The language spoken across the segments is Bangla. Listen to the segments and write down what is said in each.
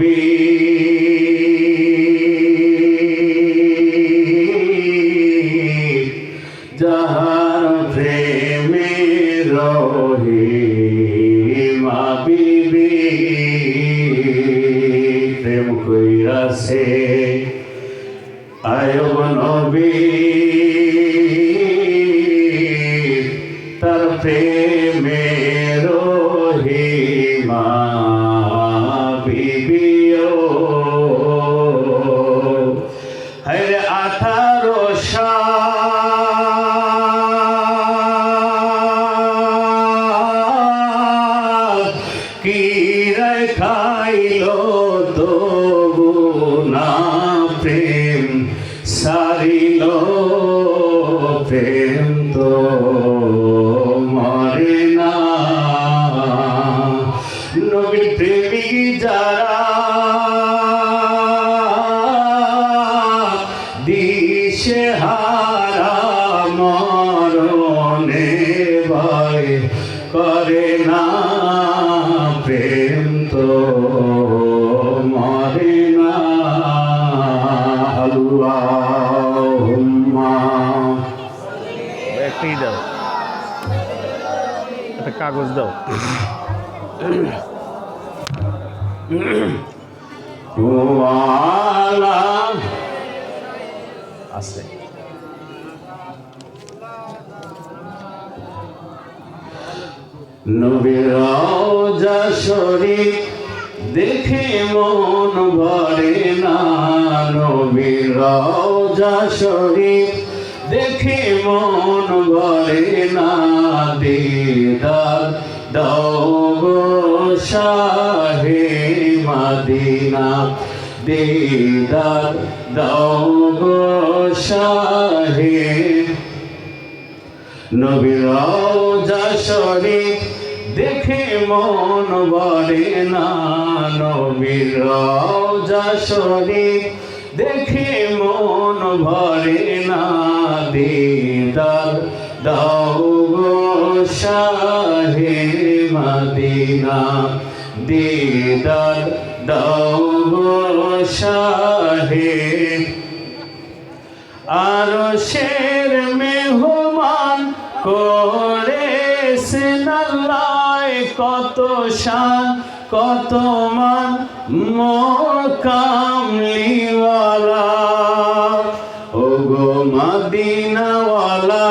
নবী যাহার প্রেমে রহে মা বিবি প্রেম কইরাছে আয়ব নবী। তার প্রেমে রহিমা বিবিও তবু না প্রেম সারিল প্রেম তো মরে না। নবীর প্রেমিক যারা দিশে হারা ভয় করে না। একটাই দাও। একটা কাগজ দাও। আছে। নবীর শরীফ দেখে মন ভরে না। নবীর রওজা শরীফ দেখে মন ভরে না, দিদার দৌগ শাহে মদিনা, দিদার দৌগ শাহে। নবীর রওজা শরীফ দেখে মন বলে না, নবীর রওজা শরীফ দেখে মন ভরে না দিদার। দাও গো শাহে মদিনা। দিদার, দাও গো শাহে। আর শের মেহমান করেছেন আল্লাহ কত শান, কত মান। মোকামলিওয়ালা মদিনাওয়ালা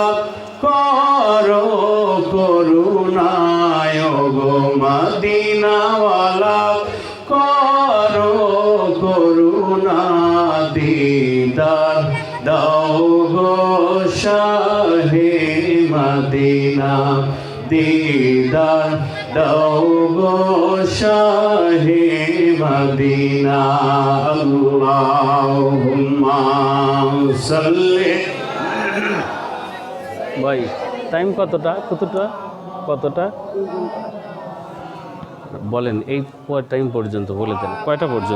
করো করুণায় গো মদিনাওয়ালা, করো করুণা দিদার, দাও গো শাহে মদিনা দিদার, দাও গো শাহে মদিনা। আল্লাহুম্মা সাল্লি ভাই টাইম কতটা? কতটা? কতটা? বলেন এই টাইম পর্যন্ত বলে দেন কয়টা পর্যন্ত?